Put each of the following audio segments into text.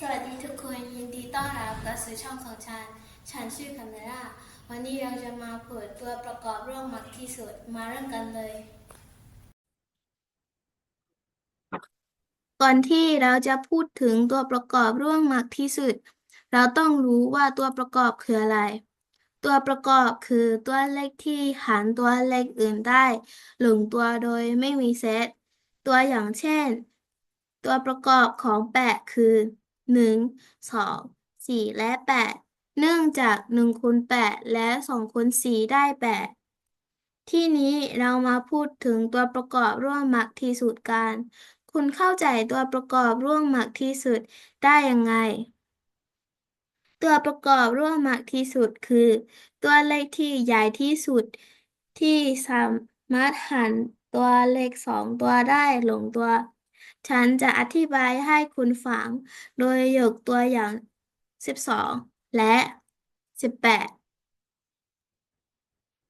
สวัสดีทุกคนยินดีต้อนรับกลับสู่ช่องของฉัน ฉันชื่อคาเมล่า วันนี้เราจะมาเปิดตัวประกอบร่วมมักที่สุด มาเริ่มกันเลย ก่อนที่เราจะพูดถึงตัวประกอบร่วมมากที่สุด เราต้องรู้ว่าตัวประกอบคืออะไร ตัวประกอบคือตัวเลขที่หารตัวเลขอื่นได้ลงตัวโดยไม่มีเซต ตัวอย่างเช่น ตัวประกอบของแปดคือ หนึ่งสองสี่และแปดเนื่องจากหนึ่งคูณแปดและสองคูณสี่ได้แปดที่นี้เรามาพูดถึงตัวประกอบร่วมมากที่สุดกัน คุณเข้าใจตัวประกอบร่วมมากที่สุดได้ยังไง ตัวประกอบร่วมมากที่สุดคือ ตัวเลขที่ใหญ่ที่สุด ที่สามารถหารตัวเลขสองตัวได้หลงตัว ฉันจะอธิบายให้คุณฟัง โดยยกตัวอย่าง 12 และ 18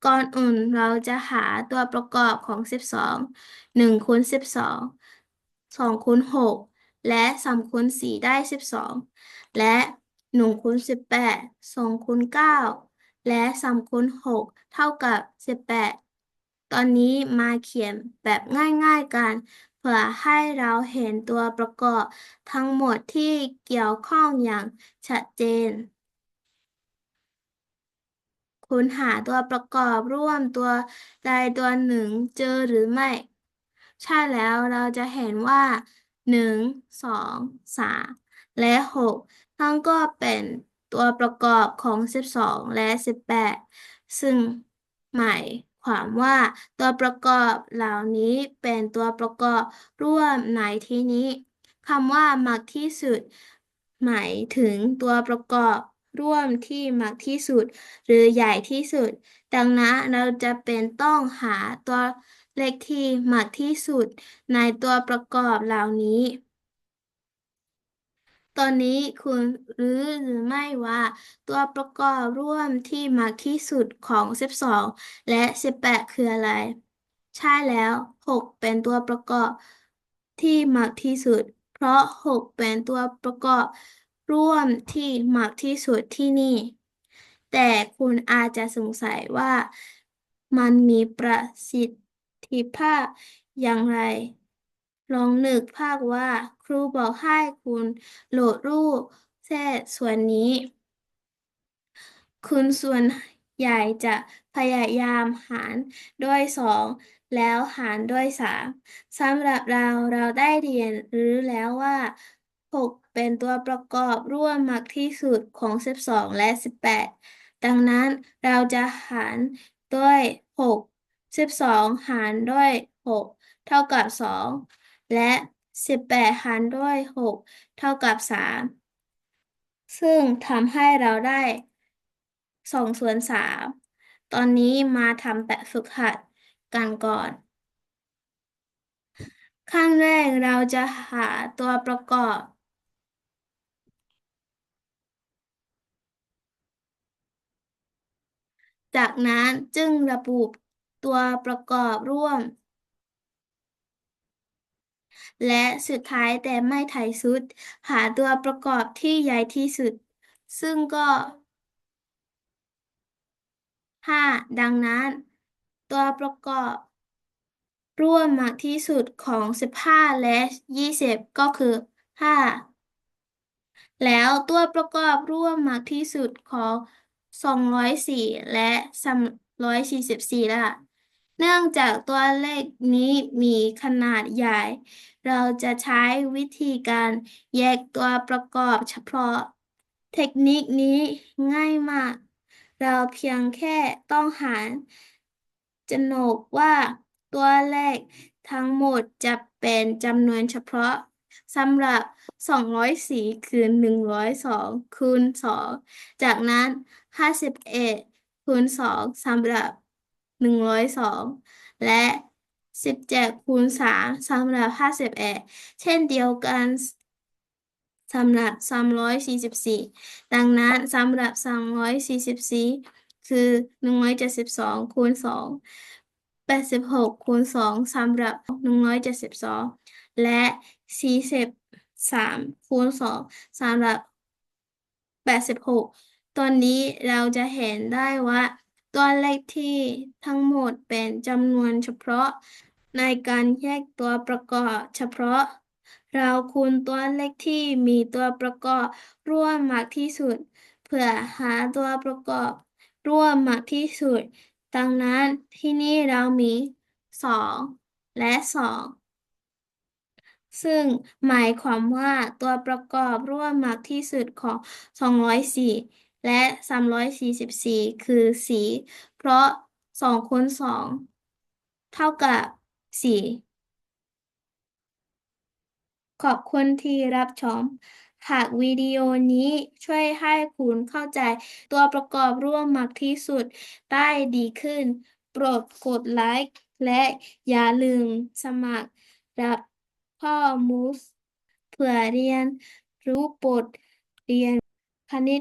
ก่อนอื่นเราจะหาตัวประกอบของ 12 1คูณ12 2คูณ6และ3คูณ4ได้ 12 และ1คูณ18 2คูณ9 และ3คูณ6เท่ากับ 18 ตอนนี้มาเขียนแบบง่าย ๆกัน พื่อให้เราเห็นตัวประกอบทั้งหมดที่เกี่ยวข้องอย่างชัดเจน คุณหาตัวประกอบร่วมตัวใดตัวหนึ่งเจอหรือไม่ ใช่แล้วเราจะเห็นว่าหนึ่งสองสามและหกทั้งก็เป็นตัวประกอบของสิบสองและสิบแปดซึ่งหมาย ความว่าตัวประกอบเหล่านี้เป็นตัวประกอบร่วมในที่นี้คำว่ามากที่สุด หมายถึงตัวประกอบร่วมที่มากที่สุด หรือใหญ่ที่สุด ดังนั้นเราจะเป็นต้องหาตัวเลขที่มากที่สุด ในตัวประกอบเหล่านี้ ตอนนี้คุณรู้หรือไม่ว่า ตัวประกอบร่วมที่มากที่สุดของ 12 และ 18 คืออะไร ใช่แล้ว 6 เป็นตัวประกอบที่มากที่สุด เพราะ 6 เป็นตัวประกอบร่วมที่มากที่สุดที่นี่ แต่คุณอาจจะสงสัยว่า มันมีประสิทธิภาพอย่างไร ลองนึกภาพว่า ครูบอกให้คุณโหลดรูปแค่ส่วนนี้ คุณส่วนใหญ่จะพยายามหารด้วยสองแล้วหารด้วยสามสำหรับเราเราได้เรียนรู้แล้วว่าหกเป็นตัวประกอบร่วมมากที่สุดของสิบสองและสิบแปดดังนั้นเราจะหารด้วยหกสิบสองหารด้วยหกเท่ากับสอง และสิบแปดหารด้วยหกเท่ากับสามซึ่งทำให้เราได้สองส่วนสามตอนนี้มาทำแบบฝึกหัดกันก่อน ขั้นแรกเราจะหาตัวประกอบ จากนั้นจึงระบุตัวประกอบร่วม และสุดท้ายแต่ไม่ท้ายสุด หาตัวประกอบที่ใหญ่ที่สุด ซึ่งก็ห้าดังนั้น ตัวประกอบร่วมมากที่สุดของสิบห้าและยี่สิบก็คือห้าแล้วตัวประกอบร่วมมากที่สุดของสองร้อยสี่และสามร้อยสี่ะ เนื่องจากตัวเลขนี้มีขนาดใหญ่ เราจะใช้วิธีการแยกตัวประกอบเฉพาะ เทคนิคนี้ง่ายมาก เราเพียงแค่ต้องหารจนกว่าตัวเลขทั้งหมดจะเป็นจำนวนเฉพาะสำหรับ 204 คือ 102 คูณ 2 จากนั้น 51 คูณ 2สำหรับ หนึ่งร้อยสองและสิบเจ็ดคูณสามสำหรับห้าสิบเอ็ดเช่นเดียวกันสำหรับสามร้อยสี่สิบสี่ดังนั้นสำหรับสามร้อยสี่สิบสี่คือหนึ่งร้อยเจ็ดสิบสองคูณสองแปดสิบหกคูณสองสำหรับหนึ่งร้อยเจ็ดสิบสองและสี่สิบสามคูณสองสำหรับแปดสิบหกตอนนี้เราจะเห็นได้ว่า ตัวเลขที่ทั้งหมดเป็นจำนวนเฉพาะ ในการแยกตัวประกอบเฉพาะ เราคูณตัวเลขที่มีตัวประกอบร่วมมากที่สุด เพื่อหาตัวประกอบร่วมมากที่สุด ดังนั้นที่นี่เรามีสองและสองซึ่งหมายความว่าตัวประกอบร่วมมากที่สุดของ 204 และ 344 คือ 4 เพราะ2คูณ2เท่ากับ 4 ขอบคุณที่รับชม หากวิดีโอนี้ช่วยให้คุณเข้าใจตัวประกอบร่วมมากที่สุดได้ดีขึ้น โปรดกดไลค์และอย่าลืมสมัครรับข้อมูลเพื่อเรียนรู้บทเรียนคณิต